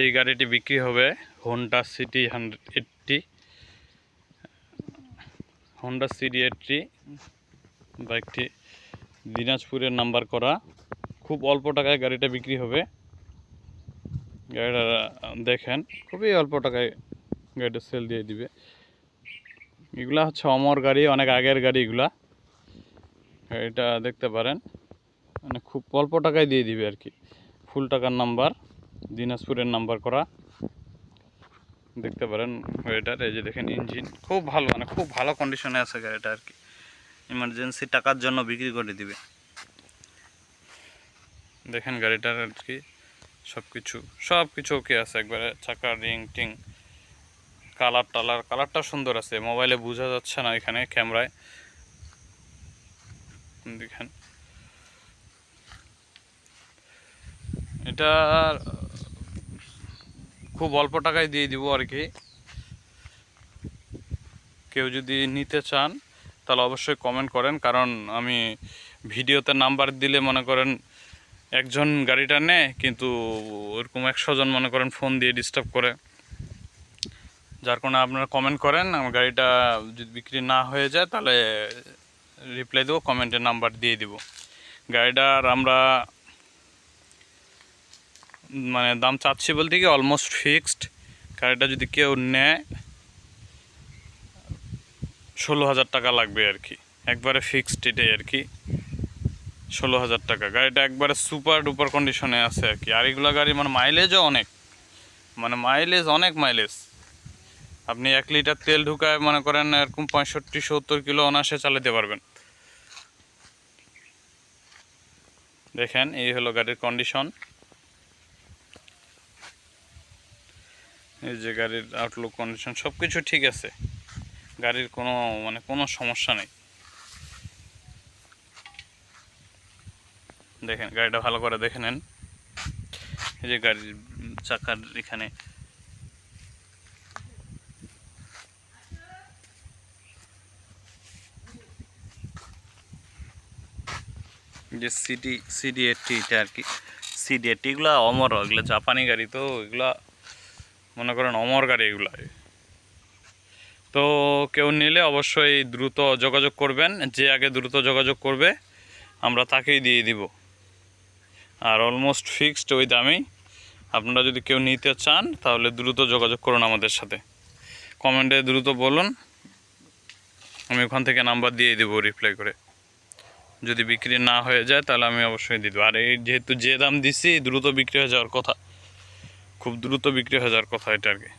এই গাড়িটি বিক্রি হবে Honda City hundred eighty Honda City eighty বাইকটি দিনাজপুরের নাম্বার করা। খুব অল্প টাকায় গাড়িটা বিক্রি হবে। গাড়িটা, দেখেন, খুবই অল্প টাকায় গাড়িটা সেল দিয়ে দিবে। এগুলা হচ্ছে অমর গাড়ি, অনেক আগের গাড়ি এগুলা। গাড়িটা দেখতে পারেন। মানে খুব অল্প টাকায় দিয়ে দিবে আর কি। ফুল টাকার নাম্বার। দিনাজপুরের নাম্বার করা। দেখতে পারেন গাড়িটার এই যে দেখেন ইঞ্জিন। খুব ভালো মানে খুব ভালো কন্ডিশনে আছে গাড়িটা আর কি। ইমার্জেন্সি টাকার জন্য বিক্রি করে দিবে। দেখেন গাড়িটার আর কি সব কিছু সব কিছু ওকে আছে। একবারে চাকা রিং টিং কালার টালার কালারটা সুন্দর আছে। মোবাইলে বোঝা যাচ্ছে না এখানে ক্যামেরায় দেখেন। এটা খুব অল্প টাকায় দিয়ে দিব আর কি। কেউ যদি নিতে চান, তাহলে অবশ্যই কমেন্ট করেন, কারণ আমি ভিডিওতে নাম্বার দিলে মনে করেন একজন গাড়িটা নেয়, কিন্তু ওরকম একশো জন মনে করেন ফোন দিয়ে ডিস্টার্ব করে। যার কারণে আপনারা কমেন্ট করেন, আমার গাড়িটা যদি বিক্রি না হয়ে যায়, তাহলে রিপ্লাই দেবো কমেন্টের নাম্বার দিয়ে দিব। গাড়িটার আমরা মানে দাম চাচ্ছি বলতে কি অলমোস্ট ফিক্সড গাড়িটা যদি কেউ নেয়, ষোলো হাজার টাকা লাগবে আর কি। একবারে ফিক্সড এটাই আর কি। ষোলো হাজার টাকা। গাড়িটা একবারে সুপার ডুপার কন্ডিশনে আছে আর কি। আর এগুলো গাড়ি মানে মাইলেজও অনেক। মানে মাইলেজ অনেক মাইলেজ আপনি এক লিটার তেল ঢুকায় মনে করেন এরকম পঁয়ষট্টি, সত্তর কিলো অনাসে চালাতে পারবেন। দেখেন, এই হলো গাড়ির কন্ডিশন এই যে গাড়ির আউটলুক কন্ডিশন সব কিছু ঠিক আছে। গাড়ির কোনো মানে কোনো সমস্যা নেই। দেখেন, গাড়িটা ভালো করে দেখে নেন। এই যে গাড়ির চাকার এখানে। যে সিডি সিডি এইটটি এটা আর কি। সিডি এইটটি এগুলো অমর, এগুলো জাপানি গাড়ি তো, এগুলা মনে করেন অমর গাড়ি এগুলো। তো কেউ নিলে অবশ্যই দ্রুত যোগাযোগ করবেন, যে আগে দ্রুত যোগাযোগ করবে, আমরা তাকেই দিয়ে দিব। আর অলমোস্ট ফিক্সড ওই দামেই। আপনারা যদি কেউ নিতে চান, তাহলে দ্রুত যোগাযোগ করুন আমাদের সাথে। কমেন্টে দ্রুত বলুন, আমি ওখান থেকে নাম্বার দিয়ে দেবো রিপ্লাই করে। যদি বিক্রি না হয়ে যায়, তাহলে আমি অবশ্যই দিয়ে দেবো। আর এই যেহেতু যে দাম দিছি, দ্রুত বিক্রি হয়ে যাওয়ার কথা। খুব দ্রুত বিক্রি হয়ে যাওয়ার কথা এটা আর কি।